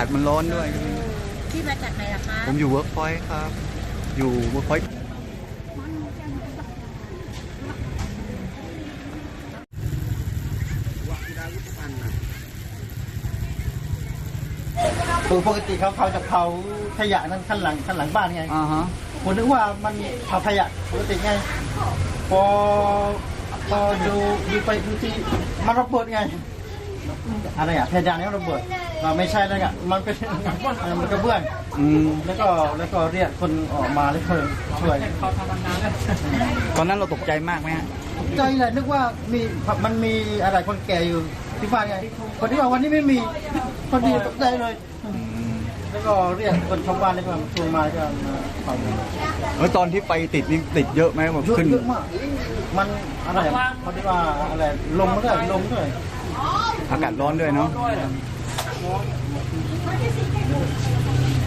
าศมันร้อนด้วย ที่มาจากไหนล่ะคะผมอยู่เวิร์กพอยต์ครับ อยู่เวิร์กพอยต์คือปกติเขาเขาจะเผาขยะนั่นข้างหลังข้างหลังบ้านไงอ่าฮะ ผมนึกว่ามันเผาขยะปกติไงพอพอดูดูไปดูที่มันระเบิดไง อะไรอะเพดานนี่ระเบิดเราไม่ใช่แล้วอะมันเป็นมันกระเบื้องอืมแล้วก็แล้วก็เรียกคนออกมาแล้วคนช่วยตอนนั้นเราตกใจมากไหมฮะใจเลยนึกว่ามีมันมีอะไรคนแก่อยู่ที่บ้านไงพอที่ว่าวันนี้ไม่มีพอดีตกใจเลยอืม แล้วก็เรียกคนชาวบ้านแล้วก็ชวนมาแล้วก็มาเผาแล้วตอนที่ไปติดนี่ติดเยอะไหมแบบเยอะขึ้น เยอะมากมันอะไรอะพอดีว่าอะไรลมด้วยลมด้วยอากาศร้อนด้วยเนาะ